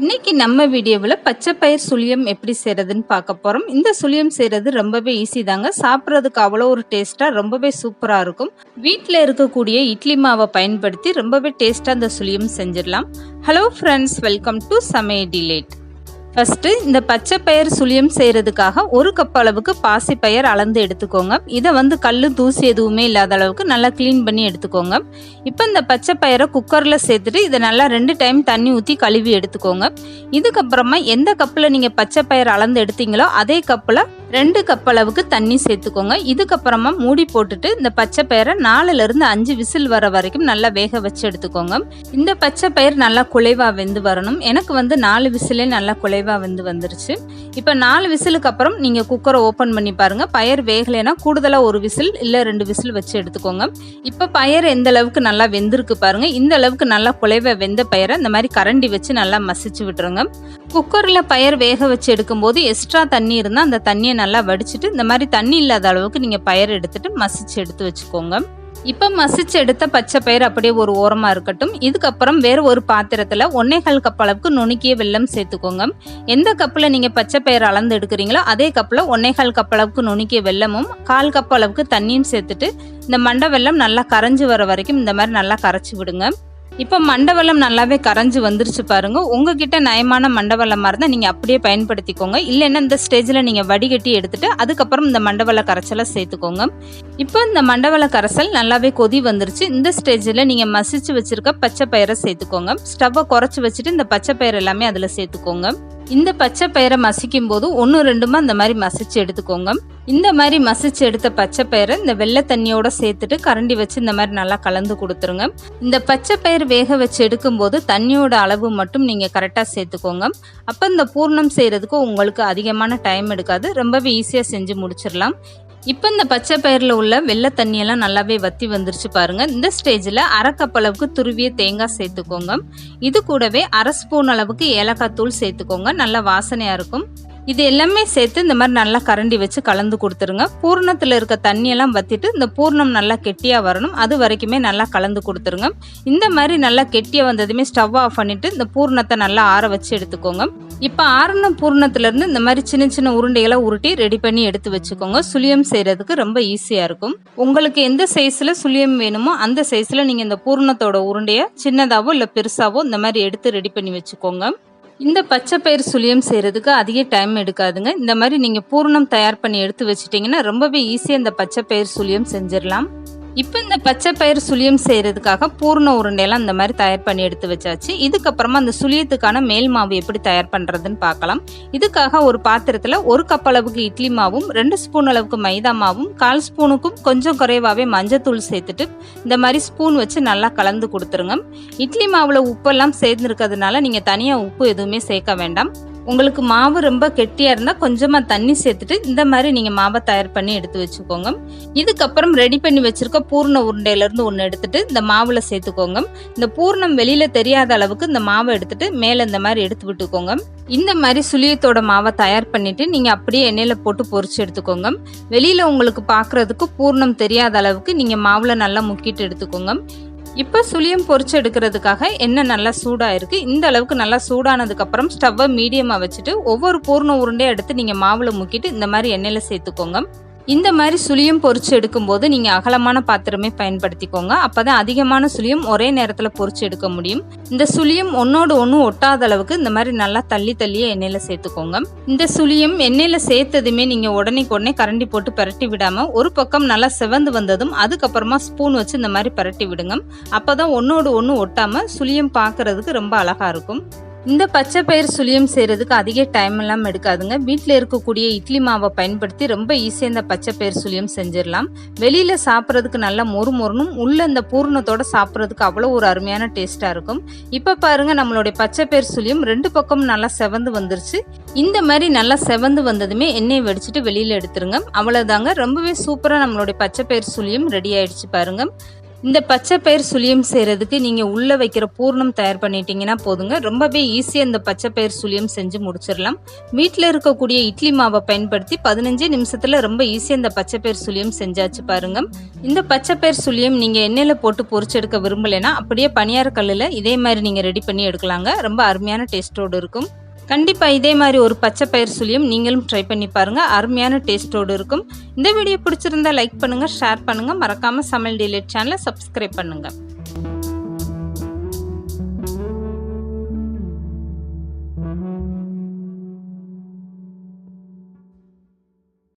இன்னைக்கு நம்ம வீடியோவில் பச்சை பயிர் சுழியம் எப்படி செய்கிறதுன்னு பார்க்க போகிறோம் இந்த சுழியம் செய்கிறது ரொம்பவே ஈஸி தாங்க. சாப்பிட்றதுக்கு அவ்வளோ ஒரு டேஸ்ட்டாக ரொம்பவே சூப்பராக இருக்கும். வீட்டில் இருக்கக்கூடிய இட்லி மாவை பயன்படுத்தி ரொம்பவே டேஸ்ட்டாக இந்த சுழியம் செஞ்சிடலாம். ஹலோ ஃப்ரெண்ட்ஸ் வெல்கம் டு சமே டிலேட் ஃபஸ்ட்டு இந்த பச்சை பயிர் சுழியம் செய்கிறதுக்காக ஒரு கப் அளவுக்கு பாசி பயிர் அளந்து எடுத்துக்கோங்க. இதை வந்து கல் தூசி எதுவுமே இல்லாத அளவுக்கு நல்லா க்ளீன் பண்ணி எடுத்துக்கோங்க. இப்போ இந்த பச்சை பயிரை குக்கரில் சேர்த்துட்டு இதை நல்லா ரெண்டு டைம் தண்ணி ஊற்றி கழுவி எடுத்துக்கோங்க. இதுக்கப்புறமா எந்த கப்பில் நீங்கள் பச்சை பயிர் அளந்து எடுத்தீங்களோ அதே கப்பில் ரெண்டு கப் அளவுக்கு தண்ணி சேர்த்துக்கோங்க. இதுக்கப்புறமா மூடி போட்டுட்டு இந்த பச்சை பயிரை நாலுலேருந்து அஞ்சு விசில் வர வரைக்கும் நல்லா வேக வச்சு எடுத்துக்கோங்க. இந்த பச்சை பயிர் நல்லா குலைவாக வெந்து வரணும். எனக்கு வந்து நாலு விசிலே நல்லா குலைவாக வெந்து வந்துருச்சு. இப்போ நாலு விசிலுக்கு அப்புறம் நீங்கள் குக்கரை ஓப்பன் பண்ணி பாருங்கள் பயிர் வேகலைன்னா கூடுதலாக ஒரு விசில் இல்லை ரெண்டு விசில் வச்சு எடுத்துக்கோங்க. இப்போ பயர் எந்த அளவுக்கு நல்லா வெந்திருக்கு பாருங்கள் இந்த அளவுக்கு நல்லா குலைவாக வெந்த பயிரை இந்த மாதிரி கரண்டி வச்சு நல்லா மசிச்சு விட்டுருங்க. குக்கரில் பயர் வேக வச்சு எடுக்கும்போது எக்ஸ்ட்ரா தண்ணி இருந்தால் அந்த தண்ணியை நல்லா வடிச்சிட்டு இந்த மாதிரி தண்ணி இல்லாத அளவுக்கு நீங்கள் பயிர் எடுத்துட்டு மசிச்சு எடுத்து வச்சுக்கோங்க. இப்போ மசிச்சு எடுத்த பச்சை பயிர் அப்படியே ஒரு ஓரமாக இருக்கட்டும். இதுக்கப்புறம் வேறு ஒரு பாத்திரத்தில் ஒன்னேகால் கப் அளவுக்கு நுணுக்கிய வெல்லம் சேர்த்துக்கோங்க. எந்த கப்பில் நீங்கள் பச்சை பயிர் அளந்து எடுக்கிறீங்களோ அதே கப்பில் ஒன்னேகால் கப் அளவுக்கு நுணுக்கிய வெல்லமும் கால் கப் அளவுக்கு தண்ணியும் சேர்த்துட்டு இந்த மண்டை வெல்லம் நல்லா கரைஞ்சி வர வரைக்கும் இந்த மாதிரி நல்லா கரைச்சி விடுங்க. இப்போ மண்டவளம் நல்லாவே கரைஞ்சி வந்துருச்சு பாருங்க. உங்ககிட்ட நயமான மண்டவளமாக இருந்தால் நீங்கள் அப்படியே பயன்படுத்திக்கோங்க. இல்லைன்னா இந்த ஸ்டேஜில் நீங்கள் வடிகட்டி எடுத்துட்டு அதுக்கப்புறம் இந்த மண்டவள கரைச்சலை சேர்த்துக்கோங்க. இப்போ இந்த மண்டவள கரைசல் நல்லாவே கொதி வந்துருச்சு. இந்த ஸ்டேஜில் நீங்கள் மசிச்சு வச்சிருக்க பச்சை பயிரை சேர்த்துக்கோங்க. ஸ்டவ்வை குறைச்சி வச்சுட்டு இந்த பச்சை பயிர் எல்லாமே அதில் சேர்த்துக்கோங்க. இந்த பச்சை பயிரை மசிக்கும் போது ஒன்று ரெண்டுமா இந்த மாதிரி மசிச்சு எடுத்துக்கோங்க. இந்த மாதிரி மசிச்சு எடுத்த பச்சை பயிரை இந்த வெள்ளை தண்ணியோட சேர்த்துட்டு கரண்டி வச்சு இந்த மாதிரி நல்லா கலந்து கொடுத்துருங்க. இந்த பச்சை பயிர் வேக வச்சு எடுக்கும்போது தண்ணியோட அளவு மட்டும் நீங்கள் கரெக்டாக சேர்த்துக்கோங்க. அப்போ இந்த பூர்ணம் செய்கிறதுக்கு உங்களுக்கு அதிகமான டைம் எடுக்காது. ரொம்பவே ஈஸியாக செஞ்சு முடிச்சிடலாம். இப்போ இந்த பச்சை பயிரில் உள்ள வெள்ளை தண்ணியெல்லாம் நல்லாவே வத்தி வந்துருச்சு பாருங்க. இந்த ஸ்டேஜில் அரை கப் அளவுக்கு துருவிய தேங்காய் சேர்த்துக்கோங்க. இது கூடவே அரை ஸ்பூன் அளவுக்கு ஏலக்காய் தூள் சேர்த்துக்கோங்க. நல்லா வாசனையாக இருக்கும். இது எல்லாமே சேர்த்து இந்த மாதிரி நல்லா கரண்டி வச்சு கலந்து கொடுத்துருங்க. பூர்ணத்தில் இருக்க தண்ணியெல்லாம் வத்திட்டு இந்த பூர்ணம் நல்லா கெட்டியாக வரணும். அது வரைக்குமே நல்லா கலந்து கொடுத்துருங்க. இந்த மாதிரி நல்லா கெட்டியாக வந்ததுமே ஸ்டவ் ஆஃப் பண்ணிட்டு இந்த பூர்ணத்தை நல்லா ஆற வச்சு எடுத்துக்கோங்க. இப்போ ஆறுன பூர்ணத்துலேருந்து இந்த மாதிரி சின்ன சின்ன உருண்டைகளை உருட்டி ரெடி பண்ணி எடுத்து வச்சுக்கோங்க. சுழியம் செய்கிறதுக்கு ரொம்ப ஈஸியாக இருக்கும். உங்களுக்கு எந்த சைஸில் சுழியம் வேணுமோ அந்த சைஸில் நீங்கள் இந்த பூர்ணத்தோட உருண்டையை சின்னதாகவோ இல்லை பெருசாகவோ இந்த மாதிரி எடுத்து ரெடி பண்ணி வச்சுக்கோங்க. இந்த பச்சை பயிர் சுழியம் செய்கிறதுக்கு அதிக டைம் எடுக்காதுங்க. இந்த மாதிரி நீங்கள் பூர்ணம் தயார் பண்ணி எடுத்து வச்சிட்டிங்கன்னா ரொம்பவே ஈஸியாக இந்த பச்சை பயிர் சுழியம் செஞ்சிடலாம். இப்போ இந்த பச்சை பயிர் சுழியம் செய்கிறதுக்காக பூர்ண உருண்டையெல்லாம் இந்த மாதிரி தயார் பண்ணி எடுத்து வச்சாச்சு. இதுக்கப்புறமா அந்த சுழியத்துக்கான மேல் மாவு எப்படி தயார் பண்ணுறதுன்னு பார்க்கலாம். இதுக்காக ஒரு பாத்திரத்தில் ஒரு கப் அளவுக்கு இட்லி மாவும் ரெண்டு ஸ்பூன் அளவுக்கு மைதா மாவும் கால் ஸ்பூனுக்கும் கொஞ்சம் குறைவாகவே மஞ்சத்தூள் சேர்த்துட்டு இந்த மாதிரி ஸ்பூன் வச்சு நல்லா கலந்து கொடுத்துருங்க. இட்லி மாவில் உப்பெல்லாம் சேர்ந்துருக்கிறதுனால நீங்கள் தனியாக உப்பு எதுவுமே சேர்க்க வேண்டாம். உங்களுக்கு மாவு ரொம்ப கெட்டியாக இருந்தால் கொஞ்சமாக தண்ணி சேர்த்துட்டு இந்த மாதிரி நீங்கள் மாவை தயார் பண்ணி எடுத்து வச்சுக்கோங்க. இதுக்கப்புறம் ரெடி பண்ணி வச்சுருக்க பூர்ண உருண்டையிலேருந்து ஒன்று எடுத்துகிட்டு இந்த மாவில் சேர்த்துக்கோங்க. இந்த பூர்ணம் வெளியில் தெரியாத அளவுக்கு இந்த மாவை எடுத்துகிட்டு மேலே இந்த மாதிரி எடுத்து விட்டுக்கோங்க. இந்த மாதிரி சுழியத்தோட மாவை தயார் பண்ணிவிட்டு நீங்கள் அப்படியே எண்ணெயில் போட்டு பொறிச்சு எடுத்துக்கோங்க. வெளியில் உங்களுக்கு பார்க்குறதுக்கு பூர்ணம் தெரியாத அளவுக்கு நீங்கள் மாவில் நல்லா முக்கிட்டு எடுத்துக்கோங்க. இப்போ சுழியம் பொறிச்சு எடுக்கிறதுக்காக எண்ணெய் நல்லா சூடாக இருக்குது இந்த அளவுக்கு நல்லா சூடானதுக்கப்புறம் ஸ்டவ்வை மீடியமாக வச்சுட்டு ஒவ்வொரு பூர்ண உருண்டையை எடுத்து நீங்கள் மாவில் முக்கிட்டு இந்த மாதிரி எண்ணெயில் சேர்த்துக்கோங்க. இந்த மாதிரி சுழியும் பொறிச்சு எடுக்கும்போது நீங்கள் அகலமான பாத்திரமே பயன்படுத்திக்கோங்க. அப்போ தான் அதிகமான சுழியம் ஒரே நேரத்தில் பொறிச்சு எடுக்க முடியும். இந்த சுழியும் ஒன்றோடு ஒன்று ஒட்டாத அளவுக்கு இந்த மாதிரி நல்லா தள்ளி தள்ளியே எண்ணெயில் சேர்த்துக்கோங்க. இந்த சுழியம் எண்ணெயில் சேர்த்ததுமே நீங்கள் உடனே உடனே கரண்டி போட்டு பரட்டி விடாமல் ஒரு பக்கம் நல்லா செவந்து வந்ததும் அதுக்கப்புறமா ஸ்பூன் வச்சு இந்த மாதிரி பரட்டி விடுங்க. அப்போ தான் ஒன்றோடு ஒன்று ஒட்டாமல் சுழியம் பார்க்கறதுக்கு ரொம்ப அழகாக இருக்கும். இந்த பச்சை பயிர் சுழியம் செய்கிறதுக்கு அதிக டைம் எல்லாம் எடுக்காதுங்க. வீட்டில் இருக்கக்கூடிய இட்லி மாவை பயன்படுத்தி ரொம்ப ஈஸியாக இந்த பச்சை பயிர் சுழியம் செஞ்சிடலாம். வெளியில் சாப்பிட்றதுக்கு நல்லா மொறு மொறுனும் உள்ளே இந்த பூர்ணத்தோட சாப்பிட்றதுக்கு அவ்வளோ ஒரு அருமையான டேஸ்ட்டாக இருக்கும். இப்போ பாருங்க நம்மளுடைய பச்சை பயிர் சுழியம் ரெண்டு பக்கமும் நல்லா செவந்து வந்துருச்சு. இந்த மாதிரி நல்லா செவந்து வந்ததுமே எண்ணெயை வெடிச்சிட்டு வெளியில் எடுத்துருங்க. அவ்வளோதாங்க ரொம்பவே சூப்பராக நம்மளுடைய பச்சை பயிர் சுழியம் ரெடி ஆயிடுச்சு பாருங்கள் இந்த பச்சை பயிர் சுழியம் செய்கிறதுக்கு நீங்கள் உள்ளே வைக்கிற பூர்ணம் தயார் பண்ணிட்டீங்கன்னா போதுங்க. ரொம்பவே ஈஸியாக இந்த பச்சை பயிர் சுழியம் செஞ்சு முடிச்சிடலாம். வீட்டில் இருக்கக்கூடிய இட்லி மாவை பயன்படுத்தி பதினஞ்சு நிமிஷத்தில் ரொம்ப ஈஸியாக இந்த பச்சை பயிர் சுழியம் செஞ்சாச்சு பாருங்க. இந்த பச்சை பயிர் சுழியம் நீங்கள் எண்ணெயில் போட்டு பொறிச்செடுக்க விரும்பலைன்னா அப்படியே பனியார கல்லில் இதே மாதிரி நீங்கள் ரெடி பண்ணி எடுக்கலாங்க. ரொம்ப அருமையான டேஸ்ட்டோடு இருக்கும். கண்டிப்பாக இதே மாதிரி ஒரு பச்சை பயிர் சுழியம் நீங்களும் ட்ரை பண்ணி பாருங்கள் அருமையான டேஸ்ட்டோடு இருக்கும். இந்த வீடியோ பிடிச்சிருந்தா லைக் பண்ணுங்கள் ஷேர் பண்ணுங்கள் மறக்காமல் சமையல் டிலேட் சேனலை சப்ஸ்கிரைப் பண்ணுங்கள்